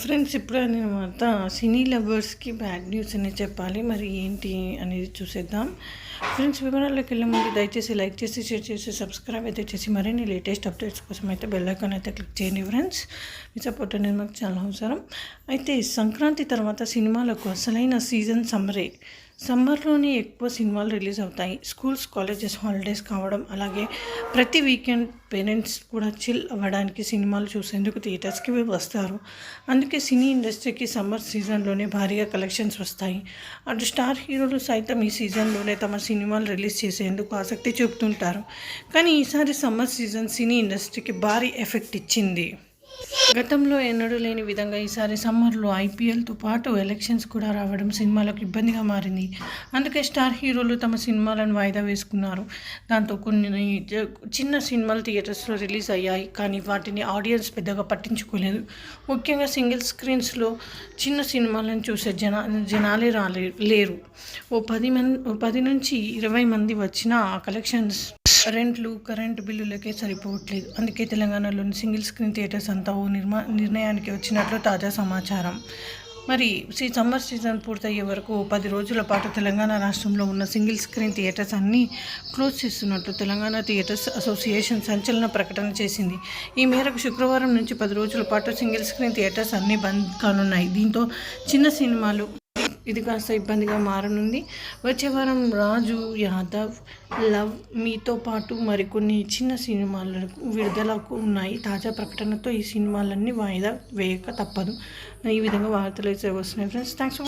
Friends ఇప్పుడు అనమాట సినీ లవర్స్కి bad news అనేది చెప్పాలి. మరి ఏంటి అనేది చూసేద్దాం. ఫ్రెండ్స్ వివరాల్లోకి వెళ్ళే ముందు దయచేసి లైక్ చేసి షేర్ చేసి సబ్స్క్రైబ్ అయితే చేసి మరిన్ని లేటెస్ట్ అప్డేట్స్ కోసం అయితే బెల్లైకాన్ అయితే క్లిక్ చేయండి ఫ్రెండ్స్. మీ సపోర్ట్ అనేది మాకు చాలా అవసరం. అయితే సంక్రాంతి తర్వాత సినిమాలకు అసలైన సీజన్ సమ్మరే. సమ్మర్లోనే ఎక్కువ సినిమాలు రిలీజ్ అవుతాయి. స్కూల్స్ కాలేజెస్ హాలిడేస్ కావడం అలాగే ప్రతి వీకెండ్ పేరెంట్స్ కూడా చిల్ అవ్వడానికి సినిమాలు చూసేందుకు థియేటర్స్కి వస్తారు. అందుకే సినీ ఇండస్ట్రీకి సమ్మర్ సీజన్లోనే భారీగా కలెక్షన్స్ వస్తాయి. అటు స్టార్ హీరోలు సైతం ఈ సీజన్లోనే తమ సినిమాలు రిలీజ్ చేసేందుకు ఆసక్తి చూపుతుంటారు. కానీ ఈసారి సమ్మర్ సీజన్ సినీ ఇండస్ట్రీకి భారీ ఎఫెక్ట్ ఇచ్చింది. గతంలో ఎన్నడూ లేని విధంగా ఈసారి సమ్మర్లో ఐపీఎల్తో పాటు ఎలక్షన్స్ కూడా రావడం సినిమాలకు ఇబ్బందిగా మారింది. అందుకే స్టార్ హీరోలు తమ సినిమాలను వాయిదా వేసుకున్నారు. దాంతో కొన్ని చిన్న సినిమాలు థియేటర్స్లో రిలీజ్ అయ్యాయి. కానీ వాటిని ఆడియన్స్ పెద్దగా పట్టించుకోలేదు. ముఖ్యంగా సింగిల్ స్క్రీన్స్లో చిన్న సినిమాలను చూసే జనా జనాలే రాలే లేరు. ఓ పది మంది ఓ పది నుంచి ఇరవై మంది వచ్చిన ఆ కలెక్షన్స్ రెంట్లు కరెంటు బిల్లులకే సరిపోవట్లేదు. అందుకే తెలంగాణలోని సింగిల్ స్క్రీన్ థియేటర్స్ అంతా ఓ నిర్మా నిర్ణయానికి వచ్చినట్లు తాజా సమాచారం. మరి ఈ సమ్మర్ సీజన్ పూర్తయ్యే వరకు పది రోజుల పాటు తెలంగాణ రాష్ట్రంలో ఉన్న సింగిల్ స్క్రీన్ థియేటర్స్ అన్నీ క్లోజ్ చేస్తున్నట్లు తెలంగాణ థియేటర్స్ అసోసియేషన్ సంచలన ప్రకటన చేసింది. ఈ మేరకు శుక్రవారం నుంచి పది రోజుల పాటు సింగిల్ స్క్రీన్ థియేటర్స్ అన్నీ బంద్ కానున్నాయి. దీంతో చిన్న సినిమాలు ఇది కాస్త ఇబ్బందిగా మారనుంది. వచ్చే వారం రాజు యాదవ్ లవ్ మీతో పాటు మరికొన్ని చిన్న సినిమాలకు విడుదలకు ఉన్నాయి. తాజా ప్రకటనతో ఈ సినిమాలన్నీ వాయిదా వేయక తప్పదు. ఈ విధంగా వార్తలు అయితే వస్తున్నాయి. Friends thanks